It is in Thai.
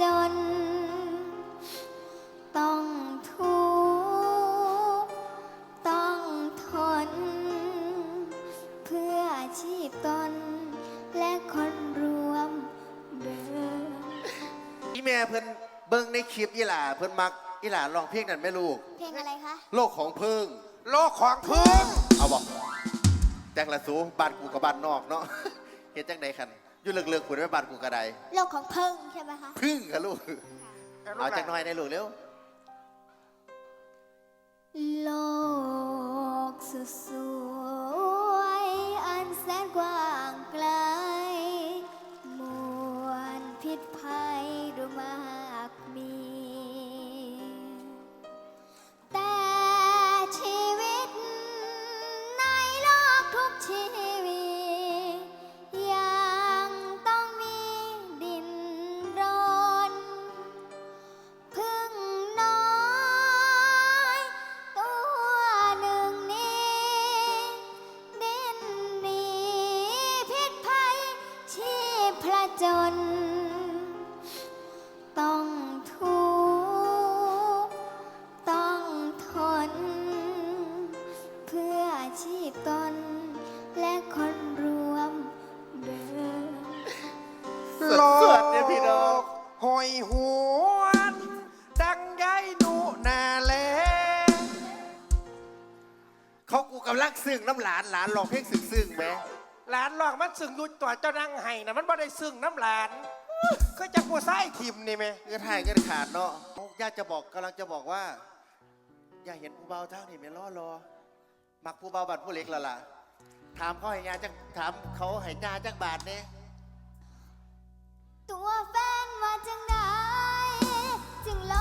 จน ต้องทุกข์ต้องทน เพื่อชีพตน และคนรวมเดิมอีแม่เพิ่นเบิ่งในคลิปอีหล่าเพิ่นมักอีหล่าลองเพลงนั่นแม่ลูก เพลงอะไรคะ โลกของเพิ่ง โลกของเพิ่งเอาบอกแจ้งละสูบ้านกูกับบ้านนอกเนาะเห็นแจ้งไดคัน อยู่เลือกๆคุณไว้บ้านกูกระไดโลกของเพิ่งใช่ไหมคะ พึ่งค่ะลูก เอาจักหน่อยในลูกเร็ว โลกสุดสวยอันแสนกว้างไกล มวลพิษภัยดูมากมี แต่ชีวิตในโลกทุกชีวิต จญต้องทุกข์ต้องทน เพื่อชีพตน และคนรวมเดินสดๆเนี่ยพี่น้อง หอยหวนดังยายหนูนาแลเขากูกำลังซึ้งน้ำหลานหลานร้องเพลงซึ้งๆไหม หลานหลอกมันสึงอยู่ตัวเจ้านั่งไห้นะมันบ่ได้สึงน้ำหลานก็จะกูไส้ทิมนี่ไหมเงินหายเงินขาดเนาะอยากจะบอกกำลังจะบอกว่า อย่าเห็นผู้เบาเท่านี่ไม่รอรอมักผู้เบาบัดผู้เล็กและล่ะ ถามเขาให้ยาจักถามเขาให้ยาจักบาทเนี่ยตัวแฟนว่าจังไดจึงล